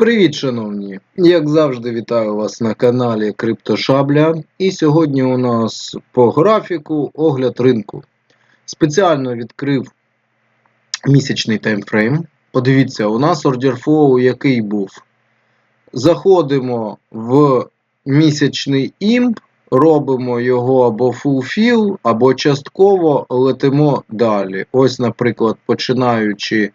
Привіт, шановні! Як завжди, вітаю вас на каналі Криптошабля. І сьогодні у нас по графіку огляд ринку. Спеціально відкрив місячний таймфрейм. Подивіться, у нас flow який був. Заходимо в місячний імп, робимо його або fulfill, або частково летимо далі. Ось, наприклад, починаючи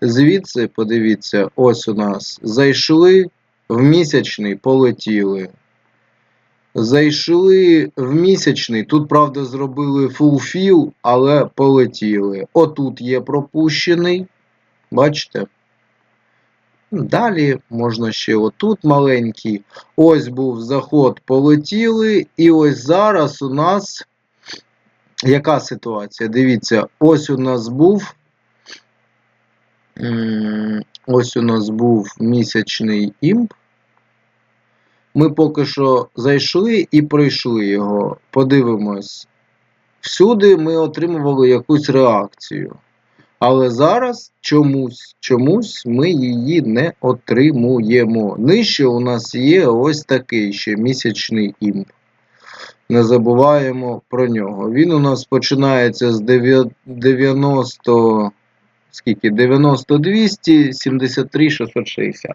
звідси, подивіться, ось у нас зайшли в місячний, полетіли. Зайшли в місячний, тут, правда, зробили fulfill, але полетіли. Отут є пропущений. Бачите? Далі можна ще отут маленький. Ось був заход, полетіли. І ось зараз у нас яка ситуація? Дивіться, ось у нас був. Ось у нас був місячний імп. Ми поки що зайшли і пройшли його. Подивимось. Всюди ми отримували якусь реакцію. Але зараз чомусь, чомусь ми її не отримуємо. Нижче у нас є ось такий ще місячний імп. Не забуваємо про нього. Він у нас починається з 90. Скільки? 90 200, 73 660.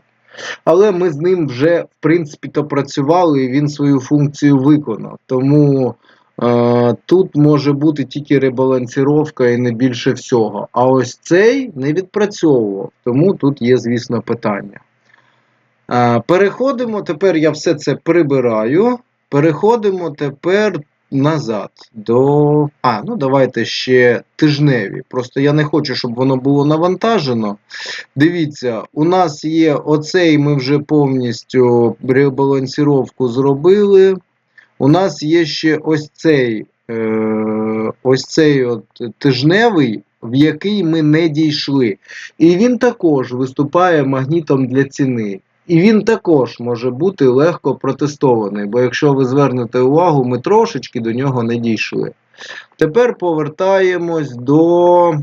Але ми з ним вже, в принципі, то працювали і він свою функцію виконав. Тому тут може бути тільки ребалансіровка і не більше всього. А ось цей не відпрацьовував. Тому тут є, звісно, питання. Переходимо. Тепер я все це прибираю. Переходимо тепер назад до. А, ну давайте ще тижневі. Просто я не хочу, щоб воно було навантажено. Дивіться, у нас є оцей, ми вже повністю ребалансіровку зробили. У нас є ще ось цей е, ось цей от тижневий, в який ми не дійшли. І він також виступає магнітом для ціни. І він також може бути легко протестований, бо якщо ви звернете увагу, ми трошечки до нього не дійшли. Тепер повертаємось до.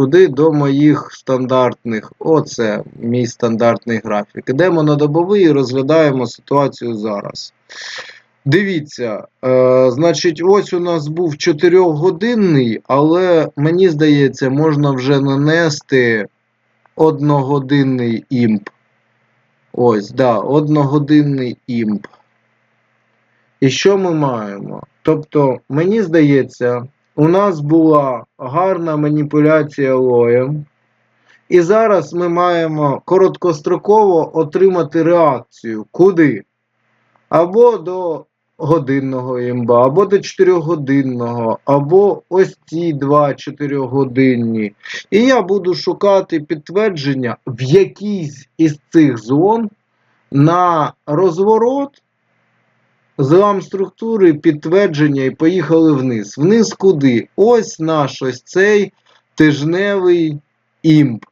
Куди до моїх стандартних. Оце мій стандартний графік. Ідемо на добовий і розглядаємо ситуацію зараз. Дивіться, е, значить, ось у нас був 4-годинний, але мені здається, можна вже нанести одногодинний імп. Ось, да, одногодинний імп. І що ми маємо? Тобто, мені здається, у нас була гарна маніпуляція лоєм. І зараз ми маємо короткостроково отримати реакцію. Куди? Або до годинного імба, або до 4-годинного, або ось ці два 4-годинні. І я буду шукати підтвердження в якійсь із цих зон на розворот, злам структури, підтвердження і поїхали вниз. Вниз куди? Ось наш ось цей тижневий імп.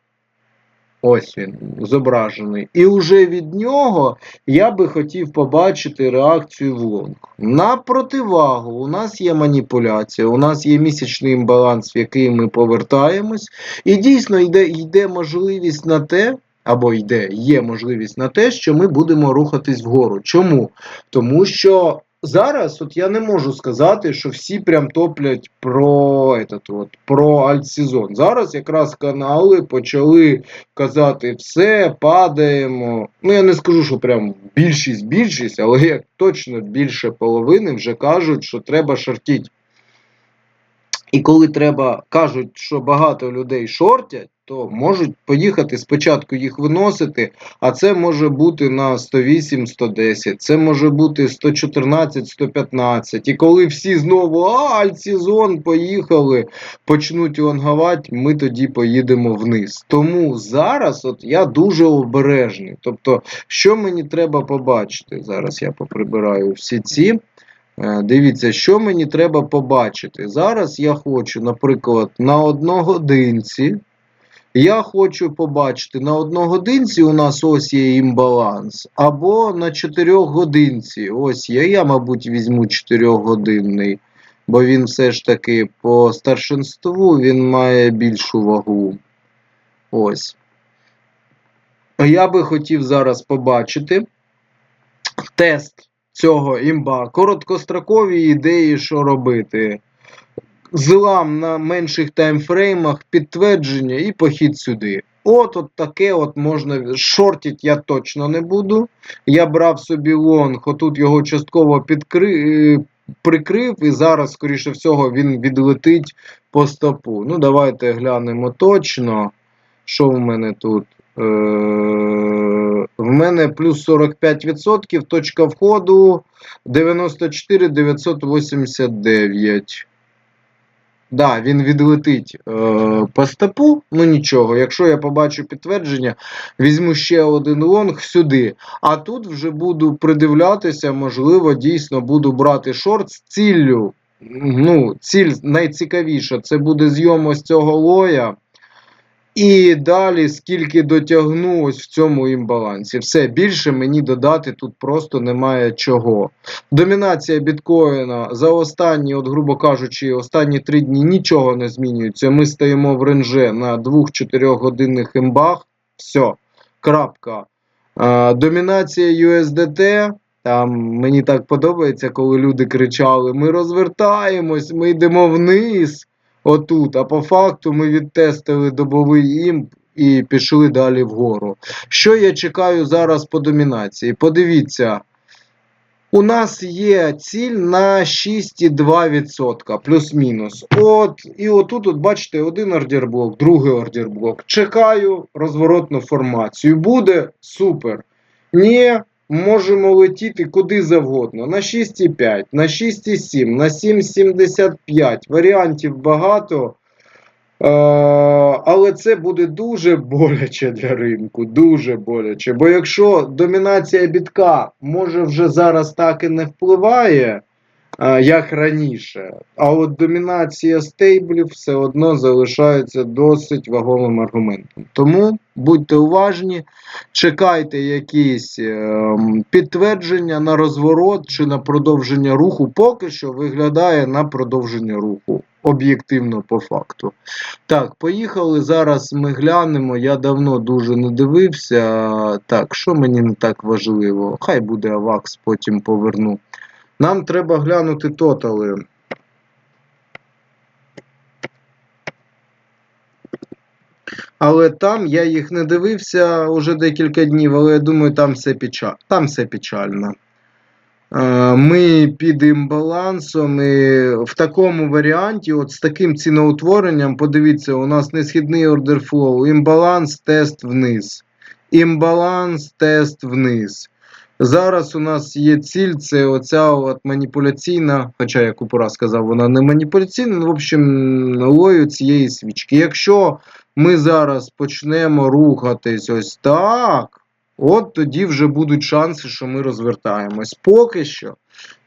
Ось він зображений. І вже від нього я би хотів побачити реакцію в лонг. На противагу, у нас є маніпуляція, у нас є місячний імбаланс, в який ми повертаємось. І дійсно йде, йде можливість на те, або йде, є можливість на те, що ми будемо рухатись вгору. Чому? Тому що. Зараз от я не можу сказати, що всі прям топлять про этот от, про альтсезон. Зараз якраз канали почали казати все, падаємо. Ну я не скажу, що прям більшість більшість, але як точно більше половини вже кажуть, що треба шортіть. І коли треба кажуть, що багато людей шортять, то можуть поїхати спочатку їх виносити, а це може бути на 108-110, це може бути 114-115. І коли всі знову а, альтсезон, поїхали, почнуть лонгувати, ми тоді поїдемо вниз. Тому зараз от я дуже обережний. Тобто, що мені треба побачити? Зараз я поприбираю всі ці. Е, Дивіться, що мені треба побачити. Зараз я хочу, наприклад, на одногодинці. Я хочу побачити на одногодинці у нас ось є імбаланс, або на 4 годинці. Ось є. Я, мабуть, візьму 4-годинний, бо він все ж таки по старшинству він має більшу вагу. Ось. Я би хотів зараз побачити тест цього імба, короткострокові ідеї, що робити. Злам на менших таймфреймах, підтвердження і похід сюди. От, от таке от можна. Шортить я точно не буду. Я брав собі лонг, отут його частково підкри... е, прикрив, і зараз, скоріше всього, він відлетить по стопу. Ну, давайте глянемо точно. Що в мене тут? Е, В мене плюс 45%, точка входу 94 989. Да, він відлетить е, по стопу, ну нічого. Якщо я побачу підтвердження, візьму ще один лонг сюди. А тут вже буду придивлятися, можливо, дійсно буду брати шорт з ціллю. Ну, ціль найцікавіша це буде зйом ось цього лоя. І далі, скільки дотягну ось в цьому імбалансі. Все, більше мені додати тут просто немає чого. Домінація біткоїна за останні, от, грубо кажучи, останні три дні нічого не змінюється. Ми стоїмо в ренже на 2-4 годинних імбах. Все, крапка. Домінація USDT. Там мені так подобається, коли люди кричали: ми розвертаємось, ми йдемо вниз. Отут. А по факту ми відтестили добовий імп і пішли далі вгору. Що я чекаю зараз по домінації? Подивіться. У нас є ціль на 6,2%, плюс-мінус. От, і отут, от, бачите, один ордерблок, другий ордерблок. Чекаю розворотну формацію. Буде супер. Ні, можемо летіти куди завгодно. На 6,5, на 6,7, на 7,75. Варіантів багато. Е, але це буде дуже боляче для ринку, дуже боляче. Бо якщо домінація бітка може вже зараз так і не впливає, як раніше, а от домінація стейблів все одно залишається досить вагомим аргументом. Тому будьте уважні, чекайте якісь е, підтвердження на розворот чи на продовження руху. Поки що виглядає на продовження руху. Об'єктивно по факту. Так, поїхали. Зараз ми глянемо. Я давно дуже не дивився. Так, що мені не так важливо? Хай буде Авакс, потім поверну. Нам треба глянути тотали. Але там я їх не дивився уже декілька днів, але я думаю, там все печально. Там все печально. Е, Ми під імбалансом і в такому варіанті, от з таким ціноутворенням, подивіться, у нас несхідний ордер флоу, імбаланс, тест вниз. Імбаланс, тест вниз. Зараз у нас є ціль, це оця от маніпуляційна, хоча я купура сказав, вона не маніпуляційна, ну, в общем, лою цієї свічки. Якщо ми зараз почнемо рухатись ось так, от тоді вже будуть шанси, що ми розвертаємось. Поки що,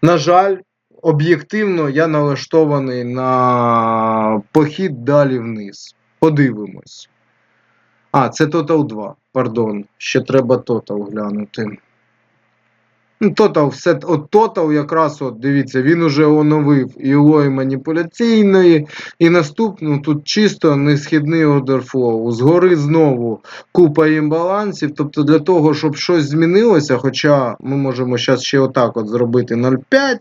на жаль, об'єктивно я налаштований на похід далі вниз. Подивимось. А, це Total 2. Пардон, ще треба Total глянути. Ну, Total, все, от Total якраз, от дивіться, він уже оновив і маніпуляційної, і наступну тут чисто несхідний ордер флоу. Згори знову купа імбалансів. Тобто для того, щоб щось змінилося, хоча ми можемо зараз ще отак от зробити 0,5.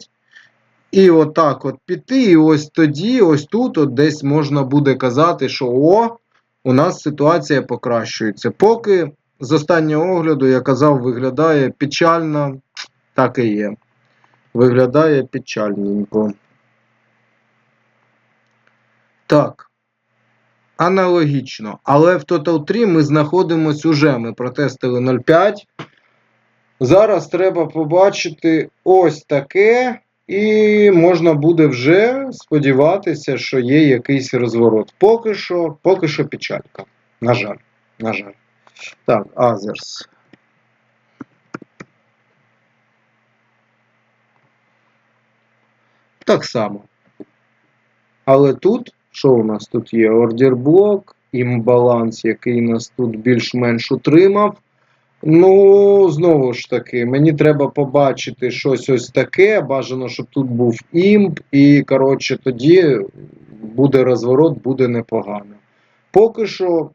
І отак от піти, і ось тоді, ось тут от десь можна буде казати, що о, у нас ситуація покращується. Поки з останнього огляду, я казав, виглядає печально, так і є. Виглядає печальненько. Так. Аналогічно. Але в Total 3 ми знаходимося уже. Ми протестили 0,5. Зараз треба побачити ось таке. І можна буде вже сподіватися, що є якийсь розворот. Поки що, поки що печалька. На жаль, на жаль. Так, Азерс. Так само. Але тут, що у нас тут є? Ордерблок, імбаланс, який нас тут більш-менш утримав. Ну, знову ж таки, мені треба побачити щось ось таке. Бажано, щоб тут був імп, і, коротше, тоді буде розворот, буде непогано. Поки що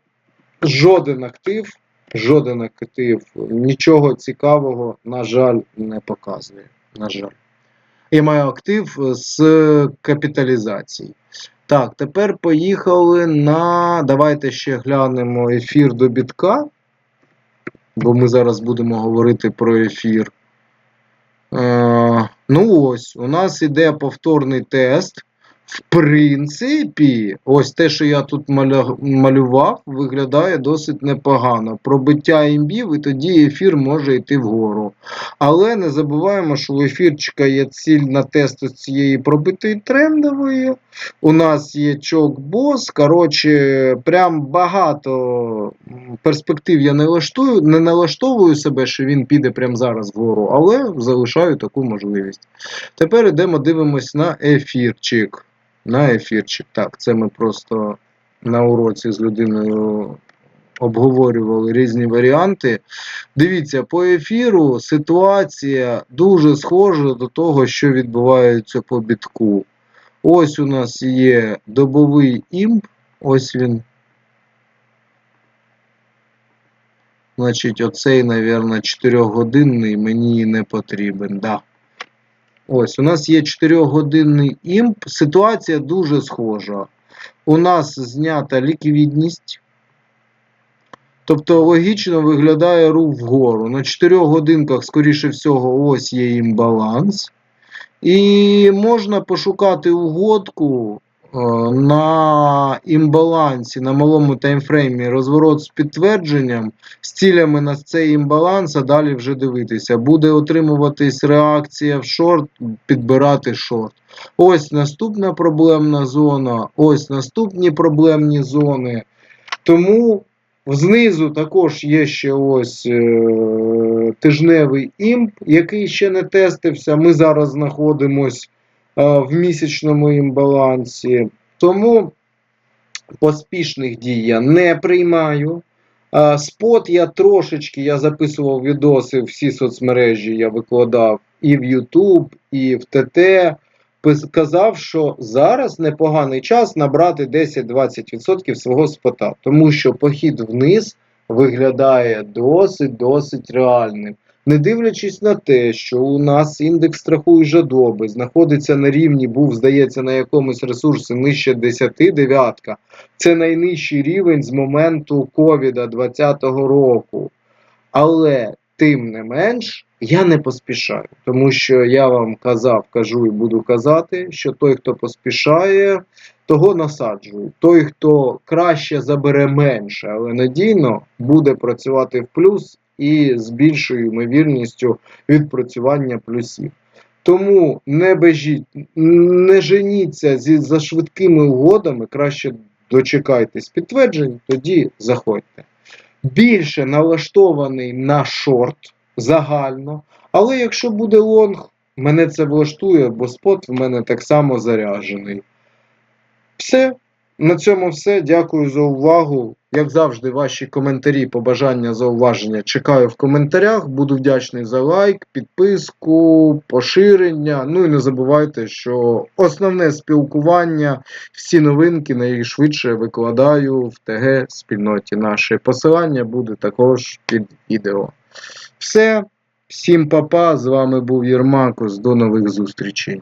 жоден актив Жоден актив нічого цікавого, на жаль, не показує. На жаль. Я маю актив з капіталізації. Так, тепер поїхали на. Давайте ще глянемо ефір до бітка. Бо ми зараз будемо говорити про ефір. Е, ну ось, у нас іде повторний тест. В принципі, ось те, що я тут малював, виглядає досить непогано. Пробиття імбів, і тоді ефір може йти вгору. Але не забуваємо, що у ефірчика є ціль на тест з цієї пробитої трендової. У нас є чок-бос. Коротше, прям багато перспектив я не налаштую, не налаштовую себе, що він піде прямо зараз вгору, але залишаю таку можливість. Тепер йдемо дивимось на ефірчик. На ефірчик. Так, це ми просто на уроці з людиною обговорювали різні варіанти. Дивіться, по ефіру ситуація дуже схожа до того, що відбувається по бітку. Ось у нас є добовий імп, ось він. Значить, оцей, мабуть, 4-годинний мені не потрібен. Да. Ось, у нас є 4-годинний імп. Ситуація дуже схожа. У нас знята ліквідність. Тобто логічно виглядає рух вгору. На 4 годинках, скоріше всього, ось є імбаланс. І можна пошукати угодку на імбалансі, на малому таймфреймі розворот з підтвердженням, з цілями на цей імбаланс, а далі вже дивитися. Буде отримуватись реакція в шорт, підбирати шорт. Ось наступна проблемна зона, ось наступні проблемні зони. Тому знизу також є ще ось е, тижневий імп, який ще не тестився. Ми зараз знаходимось е, в місячному імбалансі. Тому поспішних дій я не приймаю. Е, Спот я трошечки, я записував відоси, всі соцмережі я викладав і в YouTube, і в ТТ. Пис- Казав, що зараз непоганий час набрати 10-20% свого спота, тому що похід вниз виглядає досить-досить реальним. Не дивлячись на те, що у нас індекс страху і жадоби знаходиться на рівні, був, здається, на якомусь ресурсі нижче 10 дев'ятка. Це найнижчий рівень з моменту ковіда 2020 року. Але тим не менш, я не поспішаю, тому що я вам казав, кажу і буду казати, що той, хто поспішає, того насаджую. Той, хто краще забере менше, але надійно буде працювати в плюс і з більшою ймовірністю відпрацювання плюсів. Тому не бежіть, не женіться зі за швидкими угодами, краще дочекайтесь підтверджень, тоді заходьте. Більше налаштований на шорт загально, але якщо буде лонг, мене це влаштує, бо спот в мене так само заряджений. Все. На цьому все. Дякую за увагу. Як завжди, ваші коментарі, побажання, зауваження чекаю в коментарях. Буду вдячний за лайк, підписку, поширення. Ну і не забувайте, що основне спілкування, всі новинки найшвидше викладаю в ТГ спільноті нашої. Посилання буде також під відео. Все. Всім папа, з вами був Єрмакос. До нових зустрічей.